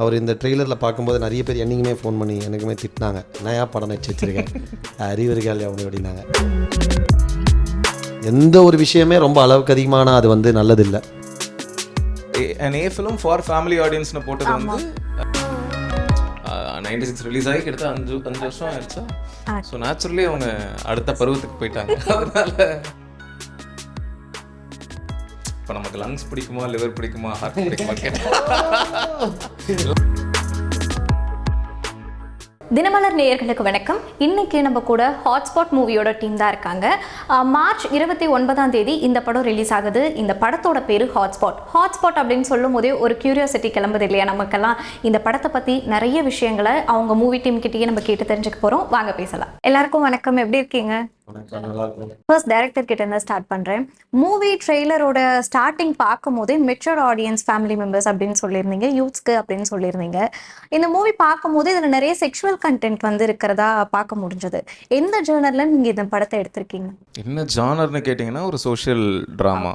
அவர் இந்த ட்ரெய்லரில் பார்க்கும்போது நிறைய பேர் என்னைக்குமே ஃபோன் பண்ணி எனக்குமே திட்டினாங்க. நான் ஏன் படம் நடிச்சு வச்சிருக்கேன் அறிவறிகால் அவனு அப்படின்னாங்க. எந்த ஒரு விஷயமே ரொம்ப அளவுக்கு அதிகமான அது வந்து நல்லதில்லை. ஏ ஃபிலிம் ஃபார் ஃபேமிலி ஆடியன்ஸ்னு போட்டது வந்து நைன்டி சிக்ஸ் ரிலீஸ் ஆகி கிட்டத்தட்ட அஞ்சு அஞ்சு வருஷம் ஆயிடுச்சா? ஸோ நேச்சுரலி அவங்க அடுத்த பருவத்துக்கு போயிட்டாங்க. அதனால இப்போ நமக்கு லங்ஸ் பிடிக்குமா லிவர் பிடிக்குமா ஹார்ட் பிடிக்குமா கேட்டா. தினமலர் நேயர்களுக்கு வணக்கம். இன்னைக்கு நம்ம கூட ஹாட்ஸ்பாட் மூவியோட டீம் தான் இருக்காங்க. மார்ச் இருபத்தி ஒன்பதாம் தேதி இந்த படம் ரிலீஸ் ஆகுது. இந்த படத்தோட பேரு ஹாட்ஸ்பாட் ஹாட்ஸ்பாட் அப்படின்னு சொல்லும் போதே ஒரு கியூரியாசிட்டி கிளம்புது இல்லையா நமக்கெல்லாம்? இந்த படத்தை பத்தி நிறைய விஷயங்களை அவங்க மூவி டீம் கிட்டேயே நம்ம கேட்டு தெரிஞ்சுக்க போறோம். வாங்க பேசலாம். எல்லாருக்கும் வணக்கம். எப்படி இருக்கீங்க? ஃபர்ஸ்ட் டைரக்டர் கிட்ட இருந்து ஸ்டார்ட் பண்றேன். மூவி ட்ரெய்லரோட ஸ்டார்டிங் பார்க்கும் போதே மெச்சூர்ட் ஆடியன்ஸ் ஃபேமிலி மெம்பர்ஸ் அப்படின்னு சொல்லியிருந்தீங்க யூத்ஸ்க்கு அப்படின்னு சொல்லியிருந்தீங்க. இந்த மூவி பார்க்கும் போது இதுல நிறைய செக்ஷுவல் கண்டென்ட் வந்து இருக்கிறதா பார்க்க முடிஞ்சது. எந்த ஜேர்னர்ல நீங்க இந்த படத்தை எடுத்திருக்கீங்க? என்ன ஜானர்னு கேட்டிங்கன்னா ஒரு சோஷியல் ட்ராமா.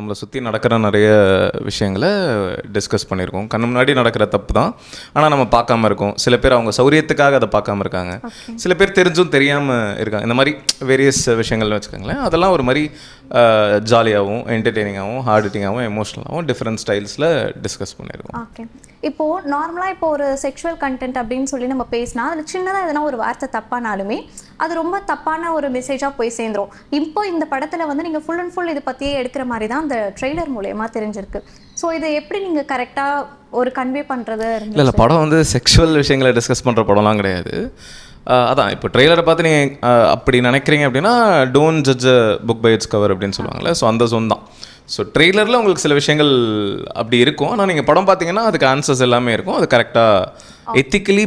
நம்மளை சுற்றி நடக்கிற நிறைய விஷயங்களை டிஸ்கஸ் பண்ணியிருக்கோம் கண்ணு முன்னாடி நடக்கிற தப்பு தான். ஆனால் நம்ம பார்க்காம இருக்கோம். சில பேர் அவங்க சௌரியத்துக்காக அதை பார்க்காம இருக்காங்க. சில பேர் தெரிஞ்சும் தெரியாமல் இருக்காங்க. இந்த மாதிரி வேரியஸ் விஷயங்கள்னு வச்சுக்கோங்களேன். அதெல்லாம் ஒரு மாதிரி ஜாலியாகவும் என்டர்டெய்னிங்காகவும் ஹார்ட் ஹிட்டிங்காகவும் எமோஷ்னலாகவும் டிஃப்ரெண்ட் ஸ்டைல்ஸில் டிஸ்கஸ் பண்ணியிருக்கோம் ஓகே இப்போ நார்மலா இப்போ ஒரு செக்ஷுவல் கண்டென்ட் அப்படின்னு சொல்லி நம்ம பேசினா அதுல சின்னதா எதனா ஒரு வார்த்தை தப்பானாலுமே அது ரொம்ப தப்பான ஒரு மெசேஜா போய் சேர்ந்துரும். இப்போ இந்த படத்துல வந்து நீங்க ஃபுல் அண்ட் ஃபுல் இதை பத்தியே எடுக்கிற மாதிரி தான் அந்த ட்ரெய்லர் மூலயமா தெரிஞ்சிருக்கு. ஸோ இதை எப்படி நீங்க கரெக்டா ஒரு கன்வே பண்றது இல்லை இல்லை படம் வந்து செக்ஷுவல் விஷயங்களை டிஸ்கஸ் பண்ணுற படம்லாம் கிடையாது. அதான் இப்போ ட்ரெய்லரை பார்த்து நீங்கள் அப்படி நினைக்கிறீங்க அப்படின்னா don't judge book by its cover அப்படின்னு சொல்லுவாங்கல்ல. ஸோ அந்த zone தான். ஸோ ட்ரெய்லரில் உங்களுக்கு சில விஷயங்கள் அப்படி இருக்கும். ஆனால் நீங்கள் படம் பார்த்தீங்கன்னா அதுக்கு ஆன்சர்ஸ் எல்லாமே இருக்கும். அது கரெக்டாக எத்திக்கலி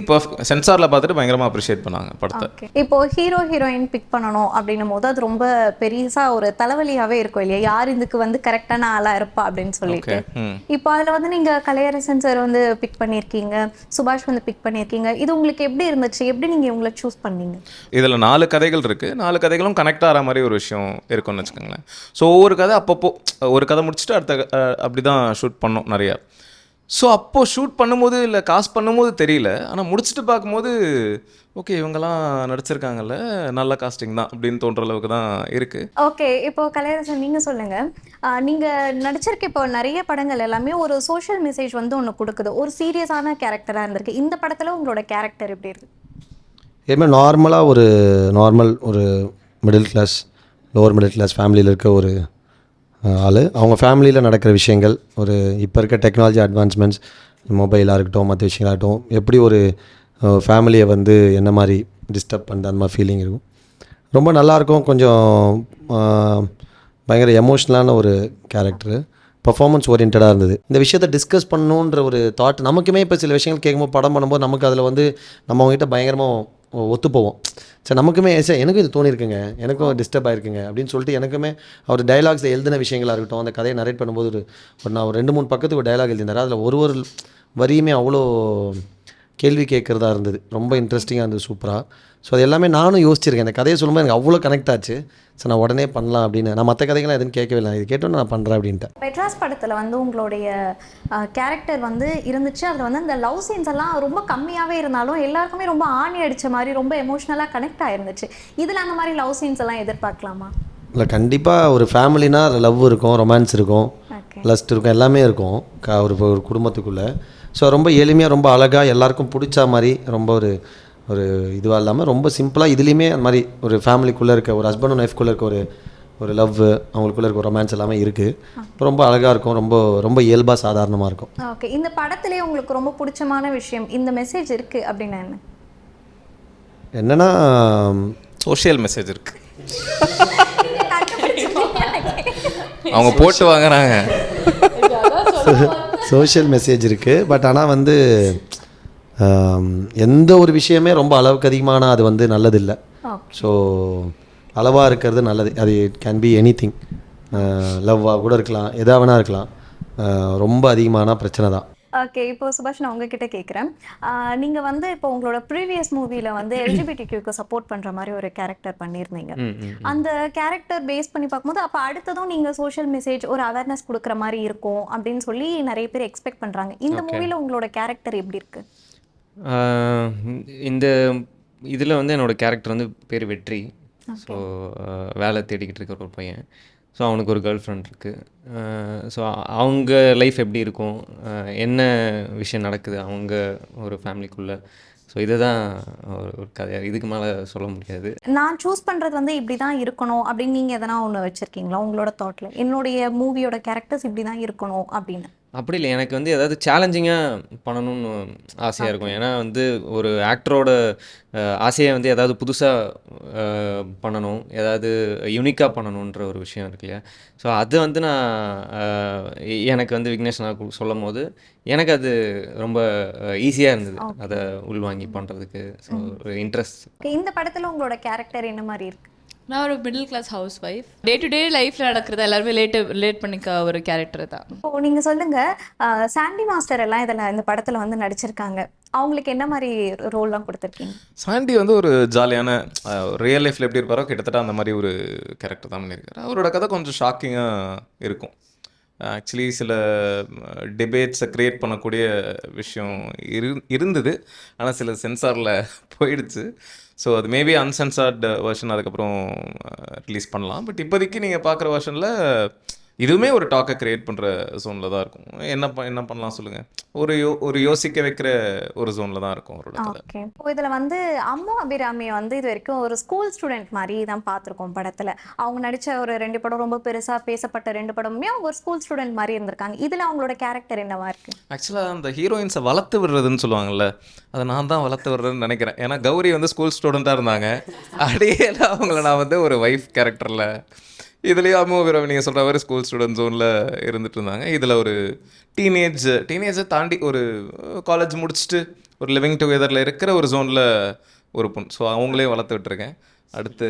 சென்சாரில் பார்த்துட்டு பயங்கரமாக அப்ரிஷியேட் பண்ணாங்க படத்தை. இப்போ ஹீரோ ஹீரோயின் பிக் பண்ணணும் அப்படின்னும் போது அது ரொம்ப பெருசா ஒரு தலைவலியாவே இருக்கும் இல்லையா? யார் இதுக்கு வந்து கரெக்டான ஆளா இருப்பா அப்படின்னு சொல்லிட்டு. இப்போ அதுல வந்து நீங்க கலையரசன் சார் வந்து பிக் பண்ணியிருக்கீங்க சுபாஷ் வந்து பிக் பண்ணியிருக்கீங்க. இது உங்களுக்கு எப்படி இருந்துச்சு? எப்படி நீங்க இவங்களை சூஸ் பண்ணீங்க? இதில் நாலு கதைகள் இருக்குது நாலு கதைகளும் கனெக்ட் ஆகிற மாதிரி ஒரு விஷயம் இருக்கும்னு வச்சுக்கோங்களேன். ஸோ ஒவ்வொரு கதை அப்பப்போ ஒரு கதை முடிச்சுட்டு அடுத்த அப்படி தான் ஷூட் பண்ணோம் நிறையா. ஸோ அப்போது ஷூட் பண்ணும்போது இல்லை காஸ்ட் பண்ணும்போது தெரியல. ஆனால் முடிச்சுட்டு பார்க்கும்போது ஓகே இவங்கெல்லாம் நடிச்சிருக்காங்கல்ல நல்ல காஸ்டிங் தான் அப்படின்னு தோன்ற அளவுக்கு தான் இருக்குது ஓகே இப்போ கலையரசன் நீங்க சொல்லுங்க. ஆஹ் நீங்க நடிச்சிருக்க இப்போ நிறைய படங்கள் எல்லாமே ஒரு சோஷியல் மெசேஜ் வந்து ஒன்று கொடுக்குது. ஒரு சீரியஸான கேரக்டரா இருந்திருக்கு. இந்த படத்துல உங்களோட கேரக்டர் எப்படி இருக்கு? இதுமாதிரி நார்மலாக ஒரு நார்மல் ஒரு middle class lower middle class ஃபேமிலியில் இருக்க ஒரு ஆள். அவங்க ஃபேமிலியில் நடக்கிற விஷயங்கள் ஒரு இப்போ இருக்க டெக்னாலஜி அட்வான்ஸ்மெண்ட்ஸ் மொபைலாக இருக்கட்டும் மற்ற விஷயங்களாக இருக்கட்டும் எப்படி ஒரு ஃபேமிலியை வந்து என்ன மாதிரி டிஸ்டர்ப் பண்ணுது அந்த மாதிரி ஃபீலிங் இருக்கும். ரொம்ப நல்லாயிருக்கும் கொஞ்சம் பயங்கர எமோஷ்னலான ஒரு கேரக்டரு பர்ஃபார்மன்ஸ் ஓரியன்டாக இருந்தது. இந்த விஷயத்தை டிஸ்கஸ் பண்ணணுன்ற ஒரு தாட் நமக்குமே இப்போ சில விஷயங்கள் கேட்கும்போது படம் பண்ணும்போது நமக்கு அதில் வந்து நம்ம அவங்ககிட்ட பயங்கரமாக ஒத்து போவோம் சரி நமக்குமே சார் எனக்கும் இது தோணியிருக்குங்க எனக்கும் டிஸ்டர்ப் ஆயிருக்குங்க அப்படின்னு சொல்லிட்டு எனக்குமே அவர் டயலாக்ஸில் எழுதின விஷயங்களாக இருக்கட்டும் அந்த கதையை நரேட் பண்ணும்போது ஒரு நான் ஒரு ரெண்டு மூணு பக்கத்துக்கு ஒரு டயலாக் எழுதியிருந்தார். அதில் ஒரு ஒரு வரியுமே அவ்வளோ கேள்வி கேட்குறதா இருந்தது. ரொம்ப இன்ட்ரெஸ்டிங்காக இருந்தது சூப்பராக ஸோ அது எல்லாமே நானும் யோசிச்சிருக்கேன். இந்த கதையை சொல்லும்போது எனக்கு அவ்வளோ கனெக்ட் ஆச்சு. ஸோ நான் உடனே பண்ணலாம் அப்படின்னு. நான் மற்ற கதைகள்லாம் எதுவும் கேட்கவே இல்லை. இது கேட்டோன்னு நான் பண்ணுறேன் அப்படின்ட்டு. மெட்ராஸ் படத்துல வந்து உங்களுடைய கேரக்டர் வந்து இருந்துச்சு. அதுல வந்து அந்த லவ் சீன்ஸ் எல்லாம் ரொம்ப கம்மியாவே இருந்தாலும் எல்லாருக்குமே ரொம்ப ஆணி அடிச்ச மாதிரி ரொம்ப எமோஷனலா கனெக்ட் ஆயிருந்துச்சு. இதுல அந்த மாதிரி லவ் சீன்ஸ் எல்லாம் எதிர்பார்க்கலாமா? இல்லை கண்டிப்பாக ஒரு ஃபேமிலினா லவ் இருக்கும் ரொமான்ஸ் இருக்கும் லஸ்ட் இருக்கும் எல்லாமே இருக்கும். ஒரு ஒரு குடும்பத்துக்குள்ளே. ஸோ ரொம்ப எளிமையாக ரொம்ப அழகாக எல்லாருக்கும் பிடிச்ச மாதிரி ரொம்ப ஒரு ஒரு இதுவாக இல்லாமல் ரொம்ப சிம்பிளாக இதுலேயுமே அந்த மாதிரி ஒரு ஃபேமிலிக்குள்ளே இருக்க ஒரு ஹஸ்பண்ட் அண்ட் ஒய்ஃப்குள்ளே இருக்க ஒரு ஒரு லவ் அவங்களுக்குள்ளே இருக்க ரொமான்ஸ் எல்லாமே இருக்குது ரொம்ப அழகாக இருக்கும் ரொம்ப ரொம்ப இயல்பாக சாதாரணமாக இருக்கும். ஓகே இந்த படத்திலே உங்களுக்கு ரொம்ப பிடிச்சமான விஷயம் இந்த மெசேஜ் இருக்கு அப்படின்னா என்ன? என்னென்னா சோஷியல் மெசேஜ் இருக்குது அவங்க போட்டு வாங்குறாங்க. சோஷியல் மெசேஜ் இருக்குது பட் ஆனால் வந்து எந்த ஒரு விஷயமே ரொம்ப அளவுக்கு அதிகமான அது வந்து நல்லதில்லை. ஸோ அளவாக இருக்கிறது நல்லது. அது it can be anything லவ்வாக கூட இருக்கலாம். எதா வேணா இருக்கலாம். ரொம்ப அதிகமான பிரச்சனை தான். ஓகே இப்போ சுபாஷ் நான் உங்ககிட்ட கேட்குறேன் நீங்கள் வந்து இப்போ உங்களோட ப்ரீவியஸ் மூவியில் வந்து எல்ஜிபிடி கியூக்கு சப்போர்ட் பண்ணுற மாதிரி ஒரு கேரக்டர் பண்ணியிருந்தீங்க. அந்த கேரக்டர் பேஸ் பண்ணி பார்க்கும்போது அப்போ அடுத்ததும் நீங்கள் சோஷியல் மெசேஜ் ஒரு அவேர்னஸ் கொடுக்குற மாதிரி இருக்கும் அப்படின்னு சொல்லி நிறைய பேர் எக்ஸ்பெக்ட் பண்ணுறாங்க இந்த மூவியில் உங்களோட கேரக்டர் எப்படி இருக்கு? இந்த இதில் வந்து என்னோடய கேரக்டர் வந்து பேர் வெற்றி. ஸோ வேலை தேடிக்கிட்டு இருக்கிற ஒரு பையன். ஸோ அவனுக்கு ஒரு கேர்ள் ஃப்ரெண்ட் இருக்குது ஸோ அவங்க லைஃப் எப்படி இருக்கும்? என்ன விஷயம் நடக்குது அவங்க ஒரு ஃபேமிலிக்குள்ளே ஸோ இதை தான் ஒரு ஒரு இதுக்கு மேலே சொல்ல முடியாது. நான் சூஸ் பண்ணுறது வந்து இப்படி தான் இருக்கணும் அப்படின்னு நீங்கள் எதனா ஒன்று வச்சுருக்கீங்களா உங்களோட தாட்டில் என்னுடைய மூவியோட கேரக்டர்ஸ் இப்படி தான் இருக்கணும் அப்படின்னு. அப்படி இல்லை எனக்கு வந்து ஏதாவது சேலஞ்சிங்காக பண்ணணும்னு ஆசையாக இருக்கும். ஏன்னா வந்து ஒரு ஆக்டரோட ஆசையை வந்து ஏதாவது புதுசாக பண்ணணும். ஏதாவது யூனிக்காக பண்ணணுன்ற ஒரு விஷயம் இருக்கு இல்லையா? ஸோ அது வந்து நான் எனக்கு வந்து விக்னேஷ் நான் சொல்லும் போது எனக்கு அது ரொம்ப ஈஸியாக இருந்தது. அதை உள்வாங்கி பண்ணுறதுக்கு ஸோ ஒரு இன்ட்ரெஸ்ட் இந்த படத்தில் உங்களோட கேரக்டர் என்ன மாதிரி இருக்கு? நான் ஒரு middle class housewife day to day லைஃப்பில் நடக்கிறத எல்லாருமே லேட்டு ரிலேட் பண்ணிக்க ஒரு கேரக்டர் தான். இப்போ நீங்க சொல்லுங்க சாண்டி மாஸ்டர் எல்லாம் இதில் இந்த படத்துல வந்து நடிச்சிருக்காங்க. அவங்களுக்கு என்ன மாதிரி ரோல்லாம் கொடுத்துருக்கீங்க? சாண்டி வந்து ஒரு ஜாலியான ரியல் லைஃப்பில் எப்படி இருப்பாரோ கிட்டத்தட்ட அந்த மாதிரி ஒரு கேரக்டர் தான் பண்ணியிருக்காரு. அவரோட கதை கொஞ்சம் ஷாக்கிங்காக இருக்கும். ஆக்சுவலி சில டிபேட்ஸை க்ரியேட் பண்ணக்கூடிய விஷயம் இரு இருந்தது. ஆனால் சில சென்சாரில் போயிடுச்சு. ஸோ அது மேபி அன்சென்சார்டு வெர்ஷன் அதுக்கப்புறம் uh, ரிலீஸ் பண்ணலாம். பட் இப்போதைக்கு நீங்கள் பார்க்குற வெர்ஷனில் இதுவுமே ஒரு டாக்கை கிரியேட் பண்ணுற ஜோனில் தான் இருக்கும். என்ன என்ன பண்ணலாம் சொல்லுங்கள் ஒரு யோ ஒரு யோசிக்க வைக்கிற ஒரு ஜோனில் தான் இருக்கும் அவரோட கதை. இதுல வந்து அம்மு அபிராமியை வந்து இது வரைக்கும் ஒரு ஸ்கூல் ஸ்டூடெண்ட் மாதிரி தான் பார்த்துருக்கோம் படத்துல. அவங்க நடிச்ச ஒரு ரெண்டு படம் ரொம்ப பெருசா பேசப்பட்ட ரெண்டு படமுமே அவங்க ஒரு ஸ்கூல் ஸ்டூடெண்ட் மாதிரி இருந்திருக்காங்க. இதுல அவங்களோட கேரக்டர் என்னவா இருக்கு? ஆக்சுவலாக அந்த ஹீரோயின்ஸை வளர்த்து விடுறதுன்னு சொல்லுவாங்கல்ல அதை நான் தான் வளர்த்து விடுறேன்னு நினைக்கிறேன். ஏன்னா கௌரி வந்து ஸ்கூல் ஸ்டூடெண்ட்டாக இருந்தாங்க. அடியே அவங்கள நான் வந்து ஒரு ஒய்ஃப் கேரக்டரில் இதுலேயும் அம்மோபிரம் நீங்கள் சொல்கிற மாதிரி ஸ்கூல் ஸ்டூடெண்ட் ஜோனில் இருந்துட்டு இருந்தாங்க. இதில் ஒரு டீனேஜ் டீனேஜை தாண்டி ஒரு காலேஜ் முடிச்சுட்டு ஒரு லிவிங் டுகெதரில் இருக்கிற ஒரு ஜோனில் ஒரு பொண்ணு ஸோ அவங்களே வளர்த்து விட்டுருக்கேன். அடுத்து?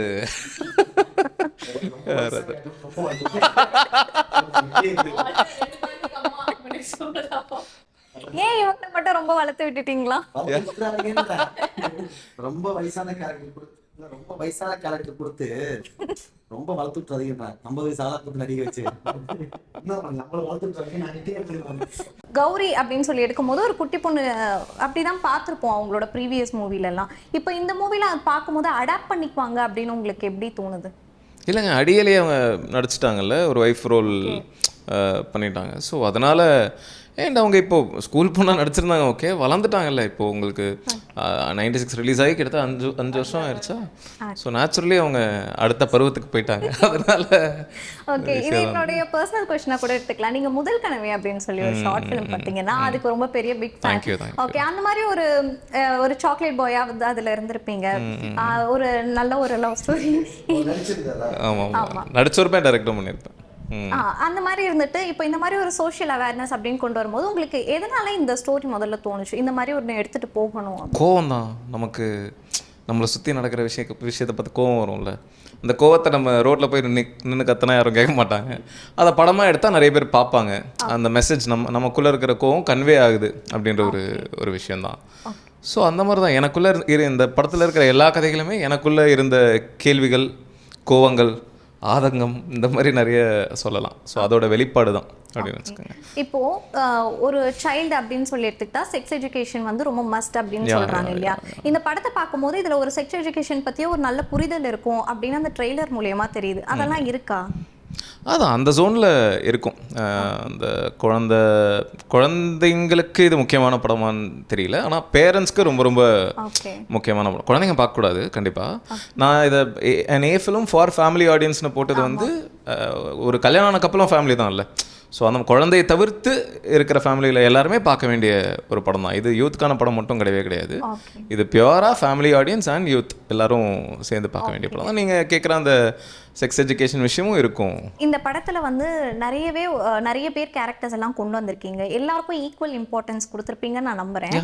ஏன் இவங்க மட்டும் ரொம்ப வளர்த்து விட்டுட்டீங்களா? ரொம்ப வயசான கேரக்டர் ரொம்ப வயசான கேரக்டர் கொடுத்து ரொம்ப வளர்த்து விட்டுறாதீங்க ஐம்பது வயசு ஆளா கொடுத்து நடிக்க வச்சு. கௌரி அப்படின்னு சொல்லி எடுக்கும்போது ஒரு குட்டி பொண்ணு அப்படிதான் பார்த்துருப்போம் அவங்களோட ப்ரீவியஸ் மூவிலலாம் இப்போ இந்த மூவில பார்க்கும்போது அடாப்ட் பண்ணிக்குவாங்க அப்படின்னு உங்களுக்கு எப்படி தோணுது? இல்லைங்க அடியிலே அவங்க நடிச்சிட்டாங்கல்ல ஒரு ஒய்ஃப் ரோல் பண்ணிட்டாங்க. ஸோ அதனால் அண்ட் அவங்க இப்போ ஸ்கூல் பொண்ணாக நடிச்சிருந்தாங்க ஓகே வளர்ந்துட்டாங்கல்ல இப்போ உங்களுக்கு நைன்டி சிக்ஸ் ரிலீஸ் ஆகி கிட்டத்தட்ட அஞ்சு அஞ்சு வருஷம் ஆயிடுச்சா ஸோ நேச்சுரலி அவங்க அடுத்த பருவத்துக்கு போயிட்டாங்க. அதனால ஓகே இது என்னுடைய பர்சனல் கொஸ்டினா கூட எடுத்துக்கலாம். நீங்க முதல் கனவே அப்படின்னு சொல்லி ஒரு ஷார்ட் ஃபிலிம் பார்த்தீங்கன்னா அதுக்கு ரொம்ப பெரிய big fan Thank you, thank you. Okay அந்த மாதிரி ஒரு ஒரு சாக்லேட் பாயா வந்து அதுல இருந்திருப்பீங்க. ஒரு நல்ல ஒரு லவ் ஸ்டோரி ஆமாம் ஆமாம் நடிச்சோருமே டைரக்டும் பண்ணியிருப்பேன். அந்த மாதிரி இருந்துட்டு இப்போ இந்த மாதிரி ஒரு சோஷியல் அவேர்னஸ் அப்படின்னு கொண்டு வரும்போது உங்களுக்கு எதனால இந்த ஸ்டோரி முதல்ல தோணுச்சு? இந்த மாதிரி ஒன்று எடுத்துட்டு போகணும் கோவம் தான் நமக்கு நம்மளை சுற்றி நடக்கிற விஷய விஷயத்தை பார்த்து கோவம் வரும்ல. அந்த கோவத்தை நம்ம ரோட்டில் போய் நின்று நின்று கத்தினா யாரும் கேட்க மாட்டாங்க. அதை படமாக எடுத்தால் நிறைய பேர் பார்ப்பாங்க. அந்த மெசேஜ் நம்ம நமக்குள்ளே இருக்கிற கோவம் கன்வே ஆகுது அப்படின்ற ஒரு ஒரு விஷயந்தான் ஸோ அந்த மாதிரி தான் எனக்குள்ளே இரு இந்த படத்தில் இருக்கிற எல்லா கதைகளுமே எனக்குள்ளே இருந்த கேள்விகள் கோவங்கள் ஆதங்கம் இந்த மாதிரி நிறைய சொல்லலாம். ஸோ அதோட வெளிப்பாடு தான் அப்படின்னு வச்சுக்கோங்க. இப்போ ஒரு சைல்டு அப்படின்னு சொல்லி எடுத்துக்கிட்டா செக்ஸ் எஜுகேஷன் வந்து ரொம்ப மஸ்ட் அப்படின்னு சொல்றாங்க இல்லையா? இந்த படத்தை பார்க்கும்போது இதுல ஒரு செக்ஸ் எஜுகேஷன் பத்தியே ஒரு நல்ல புரிதல் இருக்கும் அப்படின்னு அந்த ட்ரெய்லர் மூலியமா தெரியுது. அதெல்லாம் இருக்கா? அதான் அந்த ஜோனில் இருக்கும். அந்த குழந்த குழந்தைங்களுக்கு இது முக்கியமான படமான்னு தெரியல. ஆனால் பேரண்ட்ஸ்க்கு ரொம்ப ரொம்ப முக்கியமான படம். குழந்தைங்க பார்க்கக்கூடாது கண்டிப்பாக நான் இதை an A film for family ஆடியன்ஸ்னு போட்டது வந்து ஒரு கல்யாணம் ஆன கப்பலும் ஃபேமிலி தான் இல்லை. ஸோ அந்த குழந்தையை தவிர்த்து இருக்கிற ஃபேமிலியில் எல்லாருமே பார்க்க வேண்டிய ஒரு படம் தான். இது யூத்துக்கான படம் மட்டும் கிடையவே கிடையாது. இது பியூராக ஃபேமிலி ஆடியன்ஸ் அண்ட் யூத் எல்லாரும் சேர்ந்து பார்க்க வேண்டிய படம் தான். நீங்கள் கேட்குற அந்த செக்ஸ் எஜுகேஷன் விஷயமும் இருக்கும். இந்த படத்துல வந்து நிறையவே நிறைய பேர் கேரக்டர்ஸ் எல்லாம் கொண்டு வந்திருக்கீங்க. எல்லாருக்கும் ஈக்குவல் இம்பார்ட்டன்ஸ் கொடுத்துருப்பீங்கன்னு நான் நம்புறேன்.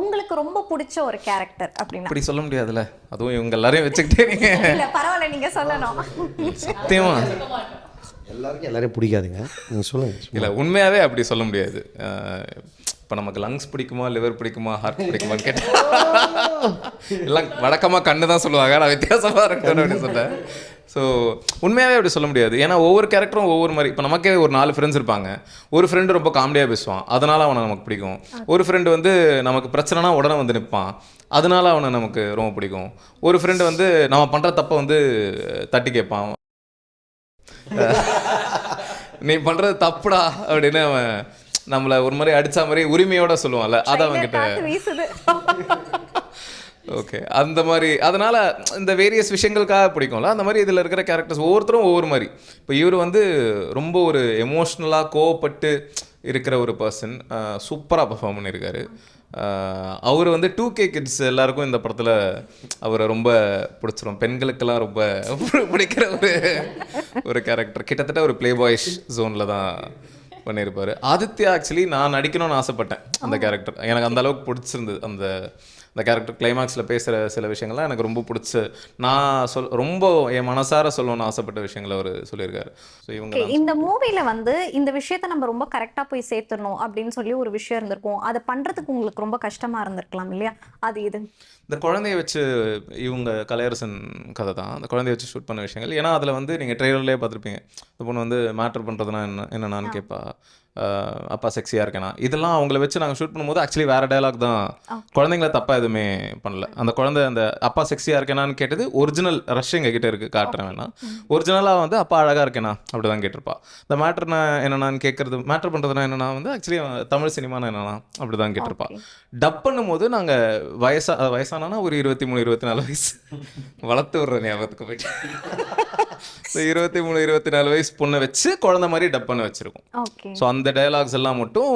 உங்களுக்கு ரொம்ப பிடிச்ச ஒரு கேரக்டர் அப்படின்னா? அப்படி சொல்ல முடியாதுல்ல. அதுவும் இவங்க எல்லாரையும் வச்சுக்கிட்டே நீங்கள் இல்ல பரவாயில்ல நீங்க சொல்லணும். சத்தியமா. எல்லாருக்கும் எல்லாரையும் பிடிக்காதுங்க. நீங்கள் சொல்லுங்கள் இல்லை உண்மையாகவே அப்படி சொல்ல முடியாது. இப்போ நமக்கு லங்ஸ் பிடிக்குமா லிவர் பிடிக்குமா ஹார்ட் பிடிக்குமான்னு கேட்டேன் எல்லாம் வழக்கமாக கண்ணு தான் சொல்லுவாங்க. நான் வித்தியாசமாக இருக்கேன் அப்படின்னு சொன்னேன் ஸோ உண்மையாகவே அப்படி சொல்ல முடியாது. ஏன்னா ஒவ்வொரு கேரக்டரும் ஒவ்வொரு மாதிரி. இப்போ நமக்கே ஒரு நாலு ஃப்ரெண்ட்ஸ் இருப்பாங்க. ஒரு ஃப்ரெண்டு ரொம்ப காமெடியாக பேசுவான். அதனால அவனை நமக்கு பிடிக்கும். ஒரு ஃப்ரெண்டு வந்து நமக்கு பிரச்சனைனா உடனே வந்து நிற்பான் அதனால அவனை நமக்கு ரொம்ப பிடிக்கும். ஒரு ஃப்ரெண்டு வந்து நம்ம பண்ணுற தப்பை வந்து தட்டி கேட்பான். நீ பண்ணுறது தப்புடா அப்படின்னு அவன் நம்மளை ஒரு மாதிரி அடிச்ச மாதிரி உரிமையோட சொல்லுவான்ல. அதை அவன்கிட்ட ஓகே அந்த மாதிரி அதனால் இந்த வேரியஸ் விஷயங்களுக்காக பிடிக்கும்ல அந்த மாதிரி இதில் இருக்கிற கேரக்டர்ஸ் ஒவ்வொருத்தரும் ஒவ்வொரு மாதிரி. இப்போ இவர் வந்து ரொம்ப ஒரு எமோஷ்னலாக கோவப்பட்டு இருக்கிற ஒரு பர்சன் சூப்பராக பர்ஃபார்ம் பண்ணியிருக்காரு அவர் வந்து டூ கே கிட்ஸ் எல்லாருக்கும் இந்த படத்தில் அவரை ரொம்ப பிடிச்சிரும். பெண்களுக்கெல்லாம் ரொம்ப பிடிக்கிற ஒரு ஒரு கேரக்டர் கிட்டத்தட்ட ஒரு ப்ளே பாய்ஸ் ஜோனில் தான் பண்ணியிருப்பார் ஆதித்யா ஆக்சுவலி நான் நடிக்கணும்னு ஆசைப்பட்டேன் அந்த கேரக்டர் எனக்கு அந்த அளவுக்கு பிடிச்சிருந்தது அந்த அந்த கேரக்டர் கிளைமாக்ஸில் பேசுகிற சில விஷயங்கள்லாம் எனக்கு ரொம்ப பிடிச்ச நான் சொல் ரொம்ப என் மனசார சொல்லணும்னு ஆசைப்பட்ட விஷயங்களை அவர் சொல்லியிருக்காரு. ஸோ இவங்க இந்த மூவில வந்து இந்த விஷயத்த நம்ம ரொம்ப கரெக்டா போய் சேர்த்துடணும் அப்படின்னு சொல்லி ஒரு விஷயம் இருந்திருக்கும். அதை பண்றதுக்கு உங்களுக்கு ரொம்ப கஷ்டமா இருந்திருக்கலாம் இல்லையா? அது இது இந்த குழந்தைய வச்சு இவங்க கலையரசன் கதை தான். அந்த குழந்தைய வச்சு ஷூட் பண்ண விஷயங்கள். ஏன்னா அதில் வந்து நீங்கள் ட்ரெய்லர்லேயே பார்த்துருப்பீங்க. இந்த பொண்ணு வந்து மேட்டர் பண்ணுறதுனா என்ன என்னென்னு கேட்பா அப்பா செக்ஸியாக இருக்கேனா? இதெல்லாம் அவங்கள வச்சு நாங்கள் ஷூட் பண்ணும்போது ஆக்சுவலி வேறு டயலாக் தான். குழந்தைங்கள தப்பாக எதுவுமே பண்ணல. அந்த குழந்தை அந்த அப்பா செக்ஸியாக இருக்கேனான்னு கேட்டது ஒரிஜினல் ரஷ் எங்கள் கிட்ட இருக்குது காட்டுறேன் வேணா. ஒரிஜினலாக வந்து அப்பா அழகாக இருக்கேனா? அப்படி தான் கேட்டிருப்பா. இந்த மேட்டர்னா என்னென்னு கேட்குறது மேட்டர் பண்ணுறதுனா என்னன்னா வந்து ஆக்சுவலி தமிழ் சினிமானா என்னன்னா? அப்படி தான் கேட்டிருப்பா டப் பண்ணும்போது நாங்கள் வயசா வயசானா ஒரு இருபத்தி மூணு இருபத்தி நாலு வயசு. வளர்த்து விடுற ஞாபகத்துக்கு போயிட்டு. ஸோ இருபத்தி மூணு இருபத்தி நாலு வயசு பொண்ணை வச்சு குழந்தை மாதிரி டப் பண்ண வச்சிருக்கோம். ஓகே ஸோ அந்த டயலாக்ஸ் எல்லாம் மட்டும்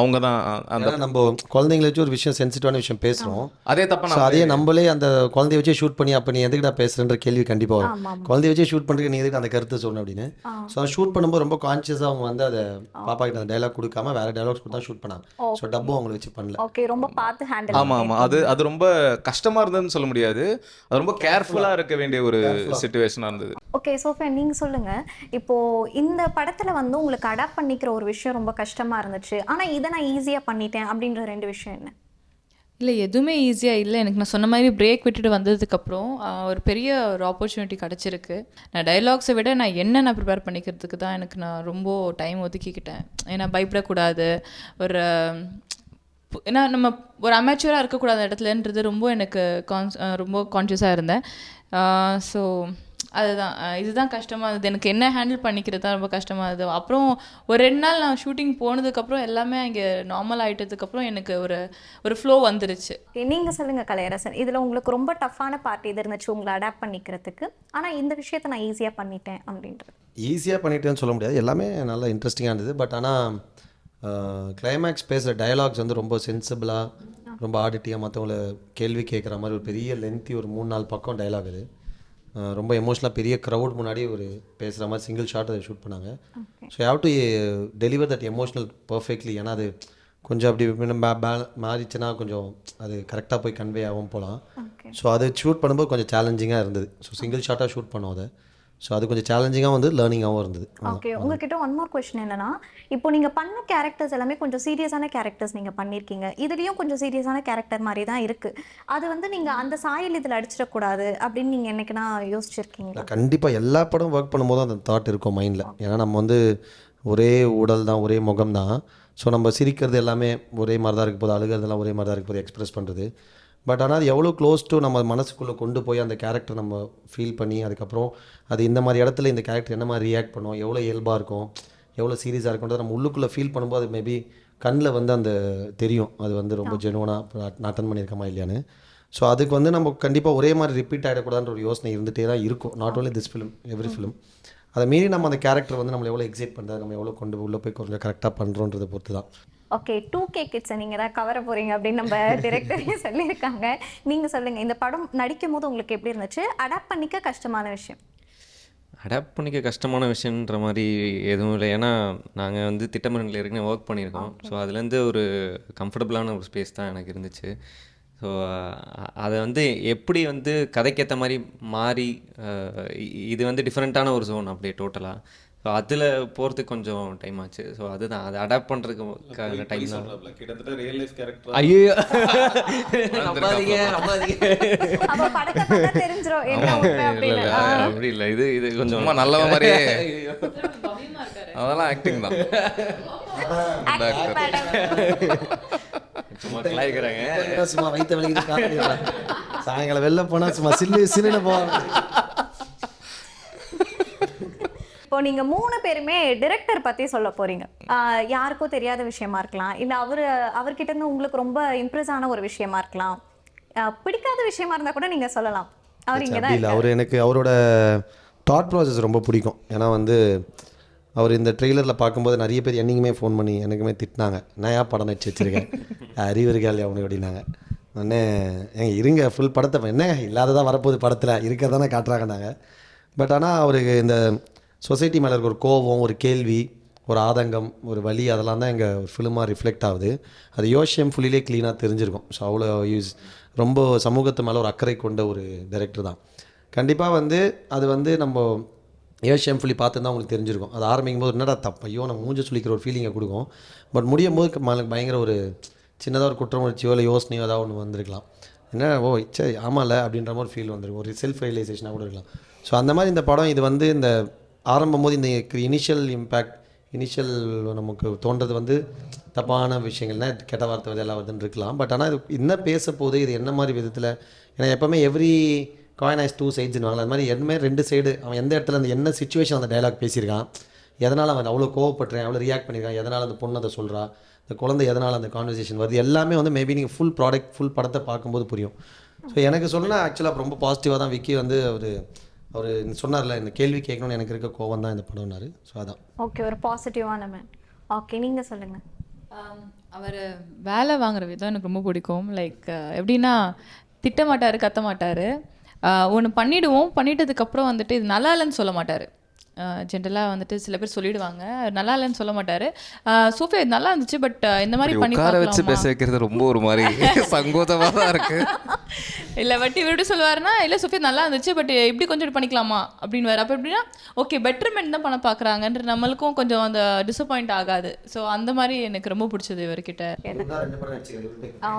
அவங்க தான் அந்த நம்ம குழந்தைங்கள வச்சு ஒரு விஷயம் சென்சிட்டிவான விஷயம் பேசுகிறோம் அதே தப்ப அதே நம்மளே அந்த குழந்தைய வச்சு ஷூட் பண்ணி அப்போ நீ எதுக்குடா பேசுறன்ற கேள்வி கண்டிப்பாக வரும். குழந்தைய வச்சு ஷூட் பண்ணுறதுக்கு நீ எதுக்கு அந்த கருத்தை சொல்லணும் அப்படின்னு. ஸோ ஷூட் பண்ணும்போது ரொம்ப கான்ஷியஸாக அவங்க வந்து அதை பாப்பா கிட்ட அந்த டைலாக் கொடுக்காம வேற டைலாக்ஸ் கொடுத்தா ஷூட் பண்ணாங்க. ஸோ டப்பும் அவங்கள வச்சு பண்ணல. ஓகே ரொம்ப பார்த்து ஹேண்டில் ஆமா ஆமா. அது அது ரொம்ப கஷ்டமா இருந்ததுன்னு சொல்ல முடியாது. அது ரொம்ப கேர்ஃபுல்லா இருக்க வேண்டிய ஒரு சுச்சுவேஷனா இருந்தது. ஓகே சோஃபியா நீங்கள் சொல்லுங்கள் இப்போது இந்த படத்தில் வந்து உங்களுக்கு அடாப்ட் பண்ணிக்கிற ஒரு விஷயம் ரொம்ப கஷ்டமாக இருந்துச்சு. ஆனால் இதை நான் ஈஸியாக பண்ணிட்டேன் அப்படின்ற ரெண்டு விஷயம் என்ன? இல்லை எதுவுமே ஈஸியாக இல்லை. எனக்கு நான் சொன்ன மாதிரி பிரேக் விட்டுட்டு வந்ததுக்கப்புறம் ஒரு பெரிய ஒரு ஆப்பர்ச்சுனிட்டி கிடச்சிருக்கு. நான் டைலாக்ஸை விட நான் என்ன நான் ப்ரிப்பேர் பண்ணிக்கிறதுக்கு தான் எனக்கு நான் ரொம்ப டைம் ஒதுக்கிக்கிட்டேன். ஏன்னா பயப்படக்கூடாது. ஒரு ஏன்னா நம்ம ஒரு அமைச்சராக இருக்கக்கூடாத இடத்துலன்றது ரொம்ப எனக்கு கான்ஸ் ரொம்ப கான்ஷியஸாக இருந்தேன். ஸோ அதுதான். இதுதான் கஷ்டமாக இருந்தது. எனக்கு என்ன ஹேண்டில் பண்ணிக்கிறது தான் ரொம்ப கஷ்டமாக இருந்தது. அப்புறம் ஒரு ரெண்டு நாள் நான் ஷூட்டிங் போனதுக்கப்புறம் எல்லாமே இங்கே நார்மல் ஆகிட்டதுக்கப்புறம் எனக்கு ஒரு ஒரு ஃப்ளோ வந்துருச்சு. Okay, நீங்க சொல்லுங்க கலையரசன். இதுல உங்களுக்கு ரொம்ப டஃப்பான பார்ட் இது இருந்துச்சு உங்களை அடாப்ட் பண்ணிக்கிறதுக்கு? ஆனா இந்த விஷயத்தை நான் ஈஸியா பண்ணிட்டேன் அப்படின்றது. ஈஸியாக பண்ணிட்டேன்னு சொல்ல முடியாது. எல்லாமே நல்லா இன்ட்ரெஸ்டிங்காக இருந்தது. பட் ஆனால் கிளைமேக்ஸ் பேசுகிற டயலாக்ஸ் வந்து ரொம்ப சென்சிபிளாக ரொம்ப ஆடிட்டியாக மற்றவங்கள கேள்வி கேட்குற மாதிரி ஒரு பெரிய லென்த்தி ஒரு மூணு நாலு பக்கம் டயலாக் அது. ரொம்ப எமோஷனலாக பெரிய க்ரௌட் முன்னாடி ஒரு பேசுகிற மாதிரி சிங்கிள் ஷாட் அதை ஷூட் பண்ணாங்க. So have to deliver that emotional perfectly ஏன்னா அது கொஞ்சம் அப்படி மாறிச்சுன்னா கொஞ்சம் அது கரெக்டாக போய் கன்வே ஆகும் போகலாம் ஸோ அது ஷூட் பண்ணும்போது கொஞ்சம் சேலஞ்சிங்காக இருந்தது. ஸோ சிங்கிள் ஷாட்டாக ஷூட் பண்ணோம் அதை. ஸோ அது கொஞ்சம் சேலஞ்சிங்காக வந்து லேர்னிங்காகவும் இருந்தது. ஓகே உங்ககிட்ட ஒன் மோர் கொஸ்டின் என்னன்னா இப்போ நீங்க பண்ண கேரக்டர்ஸ் எல்லாமே கொஞ்சம் சீரியஸான கேரக்டர்ஸ் நீங்க பண்ணிருக்கீங்க. இதுலயும் கொஞ்சம் சீரியஸான கேரக்டர் மாதிரி தான் இருக்கு. அது வந்து நீங்க அந்த சாயல் இதுல அடிச்சிடக்கூடாது அப்படின்னு நீங்க என்னைக்குனா யோசிச்சிருக்கீங்களா? கண்டிப்பாக எல்லா படம் ஒர்க் பண்ணும்போது அந்த தாட் இருக்கும் மைண்டில் ஏன்னா நம்ம வந்து ஒரே உடல் தான் ஒரே முகம் தான் ஸோ நம்ம சிரிக்கிறது எல்லாமே ஒரே மாதிரி தான் இருக்க போது அழுகிறதெல்லாம் ஒரே மாதிரி தான் இருக்க போது எக்ஸ்பிரஸ் பண்ணுறது பட் ஆனால் அது எவ்வளோ க்ளோஸ் டு நம்ம மனசுக்குள்ளே கொண்டு போய் அந்த கேரக்டர் நம்ம ஃபீல் பண்ணி அதுக்கப்புறம் அது இந்த மாதிரி இடத்துல இந்த கேரக்டர் என்ன மாதிரி ரியாக்ட் பண்ணும் எவ்வளோ இயல்பாக இருக்கும் எவ்வளோ சீரியஸாக இருக்கும்ன்றத நம்ம உள்ளுக்குள்ளே ஃபீல் பண்ணும்போது மேபி கண்ணில் வந்து அந்த தெரியும். அது வந்து ரொம்ப ஜெனுவனாக அட்டன் பண்ணியிருக்கமா இல்லையான்னு. ஸோ அதுக்கு வந்து நம்ம கண்டிப்பாக ஒரே மாதிரி ரிப்பீட் ஆகிடக்கூடாதுன்ற ஒரு யோசனை இருந்துகிட்டே தான் இருக்கும். Not only this film every film அதை மீறி நம்ம அந்த கேரக்டர் வந்து நம்மளை எவ்வளோ எக்ஸைட் பண்ணுறது நம்ம எவ்வளோ கொண்டு உள்ளே போய் கொஞ்சம் கரெக்டாக பண்ணுறோன்றதை பொறுத்து தான் ஓகே டூ கே கிட்ஸை நீங்கள் தான் கவர போகிறீங்க அப்படின்னு நம்ம டிரெக்டரே சொல்லியிருக்காங்க. நீங்கள் சொல்லுங்கள் இந்த படம் நடிக்கும் போது உங்களுக்கு எப்படி இருந்துச்சு? அடாப்ட் பண்ணிக்க கஷ்டமான விஷயம். அடாப்ட் பண்ணிக்க கஷ்டமான விஷயன்ற மாதிரி எதுவும் இல்லை. ஏன்னா நாங்கள் வந்து திட்டமிடல ஏற்கனவே ஒர்க் பண்ணியிருக்கோம். ஸோ அதுலேருந்து ஒரு கம்ஃபர்டபுளான ஒரு ஸ்பேஸ் தான் எனக்கு இருந்துச்சு. ஸோ அதை வந்து எப்படி வந்து கதைக்கேற்ற மாதிரி மாறி இது வந்து டிஃப்ரெண்ட்டான ஒரு ஜோன் அப்படியே டோட்டலாக ஸோ அதில் போகிறதுக்கு கொஞ்சம் டைம் ஆச்சு. ஸோ அதுதான். அதை அடாப்ட் பண்ணுறதுக்கு டைம் தான். கிட்டத்தட்ட ரியல் லைஃப் கேரக்டர் ஐயோ. நம்பாதீங்க நம்பாதீங்க. அப்படி இல்லை. இது இது கொஞ்சம் சும்மா நல்லவ மாதிரியே. அதெல்லாம் ஆக்டிங் தான். சும்மா கலாய்க்கிறாங்க. சும்மா வைத்த வலிக்குது சாயங்காலம் வெளில போனா சும்மா சில்லு சில்லுன்னு போவாங்க. இப்போ நீங்க மூணு பேருமே டிரெக்டர் பத்தி சொல்ல போறீங்க. ஆஹ் யாருக்கோ தெரியாத விஷயமா இருக்கலாம். இல்ல அவரு அவர்கிட்ட இருந்து உங்களுக்கு ரொம்ப இம்ப்ரெஸ் ஆன ஒரு விஷயமா இருக்கலாம். பிடிக்காத விஷயமா இருந்தா கூட நீங்க சொல்லலாம். அவர் இங்க தான் இல்லை அவர் எனக்கு அவரோட தாட் ப்ராசஸ் ரொம்ப பிடிக்கும். ஏன்னா வந்து அவர் இந்த ட்ரெய்லரில் பார்க்கும்போது நிறைய பேர் என்னைக்குமே ஃபோன் பண்ணி எனக்குமே திட்டினாங்க. நான் ஏன் படம் நடிச்சு வச்சிருக்கேன்? அறிவு இருக்கா உனக்கு? அப்படின்னாங்க. உடனே ஏங்க இருங்க ஃபுல் படத்தை என்ன இல்லாததான் வரப்போகுது படத்தில். இருக்கிறதானே காட்டுறாங்கன்னாங்க. பட் ஆனால் அவருக்கு இந்த சொசைட்டி மேலே இருக்க ஒரு கோபம் ஒரு கேள்வி ஒரு ஆதங்கம் ஒரு வழி அதெல்லாம் தான் எங்கள் ஒரு ஃபிலிமாக ரிஃப்ளெக்ட் ஆகுது. அது யோசியம் ஃபுல்லிலே க்ளீனாக தெரிஞ்சிருக்கும். ஸோ அவ்வளோ யூஸ் ரொம்ப சமூகத்து மேலே ஒரு அக்கறை கொண்ட ஒரு டைரக்டர் தான். கண்டிப்பாக வந்து அது வந்து நம்ம ஏஷியம் ஃபுல்லி பார்த்துருந்தா உங்களுக்கு தெரிஞ்சிருக்கும். அது ஆரம்பிக்கும் போது என்னடா தப்பு ஐயோ நம்ம மூஞ்ச சொல்லிக்கிற ஒரு ஃபீலிங்கை கொடுக்கும். பட் முடியும் போது ம- பயங்கர ஒரு சின்னதாக ஒரு குற்றம் உணர்ச்சியோ இல்லை யோசனையோ ஏதாவது ஒன்று வந்திருக்கலாம். என்ன ஓ சரி ஆமாம்ல அப்படின்ற மாதிரி ஃபீல் வந்திருக்கும். ஒரு செல்ஃப் ரியலைசேஷனாக கூட இருக்கலாம். ஸோ அந்த மாதிரி இந்த படம் இது வந்து இந்த ஆரம்பம் போது இந்த இனிஷியல் இம்பேக்ட் இனிஷியல் நமக்கு தோன்றது வந்து தப்பான விஷயங்கள்னா கெட்ட வார்த்தை வந்து எல்லாம் வருதுன்னு இருக்கலாம். பட் ஆனால் இது என்ன பேச போகுது இது என்ன மாதிரி விதத்தில் ஏன்னா எப்போவுமே எவ்ரி காயின் ஐஸ் டூ சைட்ஸ்னுவாங்க அது மாதிரி எதுவுமே ரெண்டு சைடு அவன் எந்த இடத்துல அந்த என்ன சுச்சுவேஷன் அந்த டயலாக் பேசியிருக்கான் எதனால் அவன் அவ்வளோ கோவப்படுறேன் அவ்வளோ ரியாக்ட் பண்ணியிருக்கான் எதனால் அந்த பொண்ணு அதை சொல்கிறா இந்த குழந்தை எதனால் அந்த கான்வர்சேஷன் வருது எல்லாமே வந்து மேபி நீங்கள் ஃபுல் ப்ராடக்ட் ஃபுல் படத்தை பார்க்கும்போது புரியும். ஸோ எனக்கு சொல்லணும்னா ஆக்சுவலாக ரொம்ப பாசிட்டிவாக தான் விக்கி வந்து ஒரு அவர் சொன்னார்ல இந்த கேள்வி கேட்கணும்னு எனக்கு இருக்க கோவம் தான் இந்த படம்னாரு ஸோ அதான். ஓகே ஒரு பாசிட்டிவான மேன் ஓகே நீங்க சொல்லுங்க. அவர் வேலை வாங்குற விதம் எனக்கு ரொம்ப பிடிக்கும். லைக் எப்படின்னா திட்ட மாட்டார் கத்த மாட்டார் ஒன்று பண்ணிடுவோம். பண்ணிட்டதுக்கப்புறம் வந்துட்டு இது நல்லா இல்லைன்னு சொல்ல மாட்டார். ஜென்ரலாக வந்துட்டு சில பேர் சொல்லிடுவாங்க. நல்லா இல்லைன்னு சொல்ல மாட்டார். சோஃபியா இது நல்லா இருந்துச்சு பட் இந்த மாதிரி பண்ணி வச்சு? பேச வைக்கிறது ரொம்ப ஒரு மாதிரி சங்கோதமாக தான் இருக்கு. இல்லை பட் இவர் எப்படி சொல்லுவாருன்னா இல்லை சோஃபியா நல்லா இருந்துச்சு பட் இப்படி கொஞ்சம் இப்படி பண்ணிக்கலாமா? அப்படின்னு வேறு அப்போ எப்படின்னா ஓகே பெட்டர்மெண்ட் தான் பண்ண பார்க்குறாங்கன்ற நம்மளுக்கும் கொஞ்சம் அந்த டிசப்பாயிண்ட் ஆகாது. ஸோ அந்த மாதிரி எனக்கு ரொம்ப பிடிச்சது இவர்கிட்ட.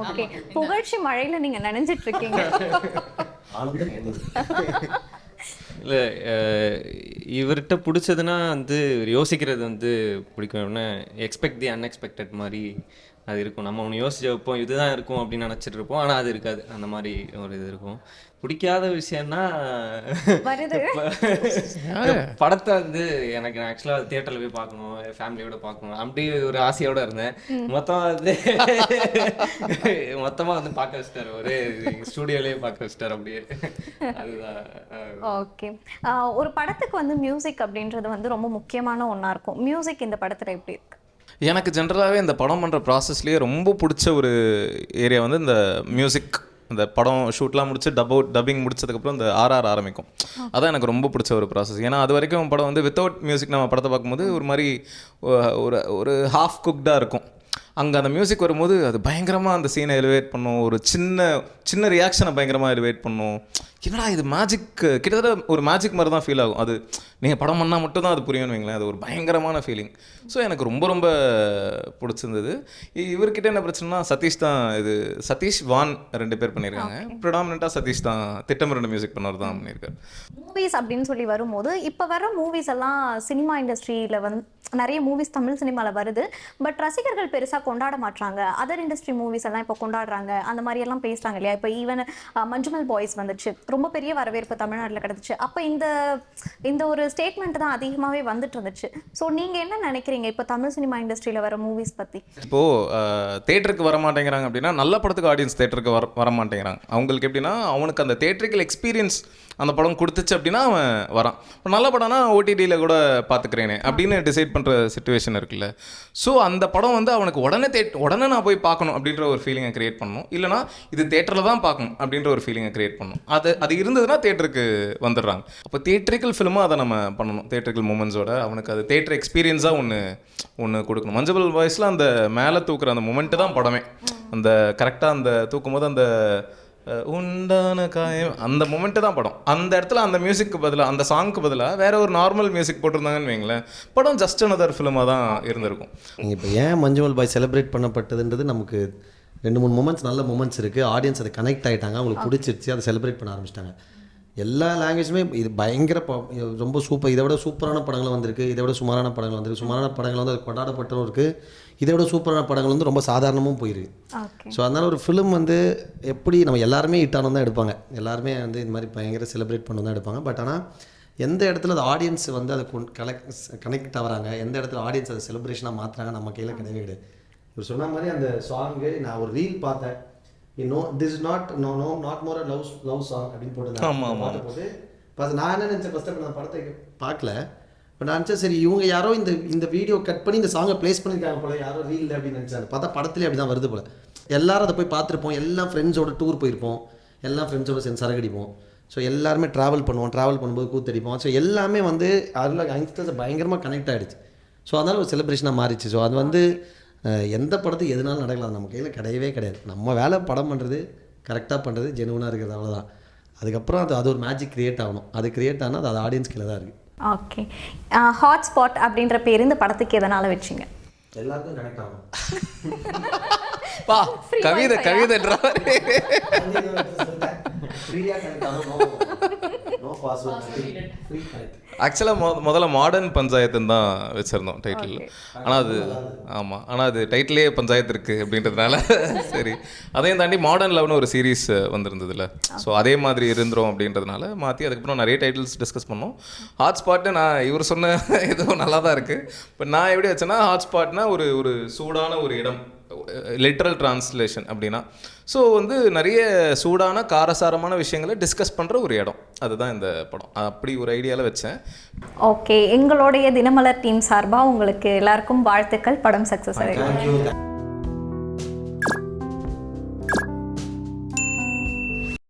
ஓகே புகழ்ச்சி மழையில நீங்க நினைஞ்சிட்டு இருக்கீங்க. இல்லை இவர்கிட்ட பிடிச்சதுன்னா வந்து யோசிக்கிறது வந்து பிடிக்கும். என்ன எக்ஸ்பெக்ட் தி அன்எக்ஸ்பெக்டட் மாதிரி அது இருக்கும். நம்ம ஒன்று யோசிச்சு வைப்போம். இதுதான் இருக்கும் அப்படின்னு நினச்சிட்டு இருப்போம். ஆனால் அது இருக்காது. அந்த மாதிரி ஒரு இது இருக்கும். பிடிக்காத விஷயம்னா படத்தை வந்து எனக்கு ஆக்சுவலாக தியேட்டரில் போய் பார்க்கணும். ஃபேமிலியோட பார்க்கணும். அப்படி ஒரு ஆசையோட இருந்தேன். மொத்தமாக வந்து மொத்தமாக வந்து பார்க்க வச்சிட்டாரு ஒரே ஸ்டூடியோலேயே பார்க்க வச்சிட்டாரு அப்படியே. அதுதான். ஓகே ஒரு படத்துக்கு வந்து மியூசிக் அப்படின்றது வந்து ரொம்ப முக்கியமான ஒண்ணா இருக்கும். மியூசிக் இந்த படத்துல எப்படி இருக்கு? எனக்கு ஜென்ரலாகவே இந்த படம் பண்ணுற ப்ராசஸ்லேயே ரொம்ப பிடிச்ச ஒரு ஏரியா வந்து இந்த மியூசிக் இந்த படம் ஷூட்லாம் முடிச்சு டப் அவுட் டப்பிங் முடிச்சதுக்கப்புறம் இந்த ஆர்ஆர் ஆரம்பிக்கும். அதான் எனக்கு ரொம்ப பிடிச்ச ஒரு ப்ராசஸ் ஏன்னா அது வரைக்கும் படம் வந்து வித்தவுட் மியூசிக் நம்ம படத்தை பார்க்கும்போது ஒரு மாதிரி ஒரு ஒரு ஹாஃப் குக்டாக இருக்கும். அங்கே அந்த மியூசிக் வரும்போது அது பயங்கரமாக அந்த சீனை எலிவேட் பண்ணும். ஒரு சின்ன சின்ன ரியாக்ஷனை பயங்கரமாக எலிவேட் பண்ணும். என்னடா இது மேஜிக் கிட்டத்தட்ட ஒரு மேஜிக் மாதிரி தான் ஃபீல் ஆகும். அது நீங்கள் படம் பண்ணால் மட்டும் தான் அது புரியும்னு வைங்களேன். அது ஒரு பயங்கரமான ஃபீலிங் ஸோ எனக்கு ரொம்ப ரொம்ப பிடிச்சிருந்தது. இவர்கிட்ட என்ன பிரச்சனைனா சதீஷ் தான் இது சதீஷ் வான் ரெண்டு பேர் பண்ணியிருக்காங்க. ப்ரிடாமினண்ட்டாக சதீஷ் தான் திட்டமிரண்டு மியூசிக் பண்ணவர் தான் பண்ணியிருக்காரு. மூவிஸ் அப்படின்னு சொல்லி வரும்போது இப்போ வர மூவிஸ் எல்லாம் சினிமா இண்டஸ்ட்ரியில் வந்து நிறைய மூவிஸ் தமிழ் சினிமாவில் வருது. பட் ரசிகர்கள் பெருசாக கொண்டாட மாட்றாங்க. அதர் இண்டஸ்ட்ரி மூவிஸ் எல்லாம் இப்போ கொண்டாடுறாங்க. அந்த மாதிரி எல்லாம் பேசுகிறாங்க இல்லையா? இப்போ ஈவன் மஞ்சுமல் பாய்ஸ் வந்துச்சு. ரொம்ப பெரிய வரவேற்பு தமிழ்நாட்டில் கிடந்துச்சு. அப்போ இந்த இந்த ஒரு ஸ்டேட்மெண்ட் தான் அதிகமாகவே வந்துட்டு இருந்துச்சு. ஸோ நீங்கள் என்ன நினைக்கிறீங்க? இப்போ தமிழ் சினிமா இண்டஸ்ட்ரியில் வர மூவிஸ் பற்றி இப்போது தேட்டருக்கு வர மாட்டேங்கிறாங்க அப்படின்னா நல்ல படத்துக்கு ஆடியன்ஸ் தேட்டருக்கு வர வர மாட்டேங்கிறாங்க. அவங்களுக்கு எப்படின்னா அவனுக்கு அந்த தேட்டரிக்கல் எக்ஸ்பீரியன்ஸ் அந்த படம் கொடுத்துச்சு அப்படின்னா அவன் வரான். இப்போ நல்ல படம்னா ஓடிடியில் கூட பார்த்துக்கிறேனே அப்படின்னு டிசைட் பண்ணுற சுச்சுவேஷன் இருக்குல்ல. ஸோ அந்த படம் வந்து அவனுக்கு உடனே தே உடனே நான் போய் பார்க்கணும் அப்படின்ற ஒரு ஃபீலிங்கை க்ரியேட் பண்ணணும். இல்லைனா இது தேட்டரில் தான் பார்க்கணும் அப்படின்ற ஒரு ஃபீலிங்கை க்ரியேட் பண்ணணும். அது அது இருந்ததுன்னா தேட்டருக்கு வந்துடுறாங்க. அப்போ தேட்டரிக்கல் ஃபிலிமாக அதை நம்ம பண்ணணும். தேட்டரிக்கல் மூமெண்ட்ஸோட அவனுக்கு அது தேட்டர் எக்ஸ்பீரியன்ஸாக ஒன்று ஒன்று கொடுக்கணும். மஞ்சள் வாய்ஸில் அந்த மேலே தூக்குற அந்த மூமெண்ட்டு தான் படமே. அந்த கரெக்டாக அந்த தூக்கும் போது அந்த உண்டான காயம். அந்த மொமெண்ட்டு தான் படம். அந்த இடத்துல அந்த மியூசிக்கு பதிலாக அந்த சாங்க்கு பதிலாக வேற ஒரு நார்மல் மியூசிக் போட்டிருந்தாங்கன்னு வைங்களேன் படம் ஜஸ்ட் another ஃபிலிமாக தான் இருந்திருக்கும். நீங்கள் இப்போ ஏன் மஞ்சுமல் பாய் செலிப்ரேட் பண்ணப்பட்டதுன்றது நமக்கு ரெண்டு மூணு மூமெண்ட்ஸ் நல்ல மூமெண்ட்ஸ் இருக்குது ஆடியன்ஸ் அதை கனெக்ட் ஆகிட்டாங்க அவங்களுக்கு பிடிச்சிருச்சு. அதை செலிப்ரேட் பண்ண ஆரம்பிச்சிட்டாங்க. எல்லா லாங்குவேஜுமே இது பயங்கர ப- ரொம்ப சூப்பர் இதை விட சூப்பரான படங்கள் வந்திருக்கு இதை விட சுமாரான படங்கள் வந்திருக்கு. சுமாரான படங்கள் வந்து அது கொண்டாடப்பட்டும் இருக்குது இதை விட சூப்பரான படங்கள் வந்து ரொம்ப சாதாரணமும் போயிருக்கு. ஸோ அதனால் ஒரு ஃபிலிம் வந்து எப்படி நம்ம எல்லாருமே ஹிட்டானு தான் எடுப்பாங்க. எல்லாருமே வந்து இந்த மாதிரி பயங்கர செலிப்ரேட் பண்ண தான் எடுப்பாங்க. பட் ஆனால் எந்த இடத்துல அது ஆடியன்ஸ் வந்து அதை கனெக்ட் கனெக்ட் ஆகுறாங்க எந்த இடத்துல ஆடியன்ஸ் அதை செலிப்ரேஷனாக மாற்றுறாங்க நம்ம கையில் கிடையவே கிடையாது. இவர் சொன்ன மாதிரி அந்த சாங்கு நான் ஒரு ரீல் பார்த்தேன். No this not no no not more love love song அப்படின்னு போட்டு போட்டு பார்த்து நான் என்ன நினச்சேன் ஃபஸ்ட்டு நான் படத்தை பார்க்கல. பட் நான் நினச்சேன் சரி இவங்க யாரோ இந்த இந்த வீடியோ கட் பண்ணி இந்த சாங்கை ப்ளேஸ் பண்ணியிருக்காங்க போல யாரோ ரீல் அப்படின்னு நினச்சாங்க பார்த்தா படத்துலேயே அப்படி தான் வருது போல. எல்லாரும் அதை போய் பார்த்துருப்போம். எல்லாம் ஃப்ரெண்ட்ஸோட டூர் போயிருப்போம். எல்லாம் ஃப்ரெண்ட்ஸோட சேர்ந்து சரகடிப்போம். ஸோ எல்லாருமே ட்ராவல் பண்ணுவோம். ட்ராவல் பண்ணும்போது கூத்தடிப்போம். ஸோ எல்லாமே வந்து அதில் யங்ஸ்டர்ஸ் பயங்கரமாக கனெக்ட் ஆகிடுச்சு ஸோ அதனால் ஒரு செலிப்ரேஷனாக மாறிச்சு. ஸோ அது வந்து எந்த படத்துக்கு எதுனாலும் நடக்கலாம். நம்ம கையில் கிடையவே கிடையாது. நம்ம வேலை படம் பண்ணுறது கரெக்டாக பண்ணுறது ஜெனுவனாக இருக்கிறது அவ்வளோதான் அதுக்கப்புறம் அது அது ஒரு மேஜிக் கிரியேட் ஆகணும். அது கிரியேட் ஆனால் அது அது ஆடியன்ஸ் கீழே தான் இருக்குது ஓகே ஹாட்ஸ்பாட் அப்படின்ற பேர் இந்த படத்துக்கு எதனால் வச்சிங்க? எல்லாருக்கும் கனெக்ட் ஆகணும் பா கவிதை கவிதைன்றா ஆக்சுவலாக மொ முதல்ல மாடர்ன் பஞ்சாயத்துன்னு தான் வச்சுருந்தோம் டைட்டில் ஆனால் அது ஆமாம் ஆனால் அது டைட்டிலே பஞ்சாயத்து இருக்குது அப்படின்றதுனால சரி. அதையும் தாண்டி மாடர்ன் லவ்னு ஒரு சீரீஸ் வந்திருந்ததுல. ஸோ அதே மாதிரி இருந்துரும் அப்படின்றதுனால மாற்றி அதுக்கப்புறம் நிறைய டைட்டில்ஸ் டிஸ்கஸ் பண்ணோம். ஹாட்ஸ்பாட்டு நான் இவர் சொன்ன இதுவும் நல்லா தான் இருக்குது இப்போ நான் எப்படி வச்சேன்னா ஹாட்ஸ்பாட்னா ஒரு ஒரு சூடான ஒரு இடம் லிட்ரல் டிரான்ஸ்லேஷன் அப்படின்னா ஸோ வந்து நிறைய சூடான காரசாரமான விஷயங்களை டிஸ்கஸ் பண்ணுற ஒரு இடம். அதுதான் இந்த படம். அப்படி ஒரு ஐடியாவில் வச்சேன். ஓகே எங்களுடைய தினமலர் டீம் சார்பாக உங்களுக்கு எல்லாருக்கும் வாழ்த்துக்கள். படம் சக்ஸஸ் ஆகிடும் தேங்க்யூ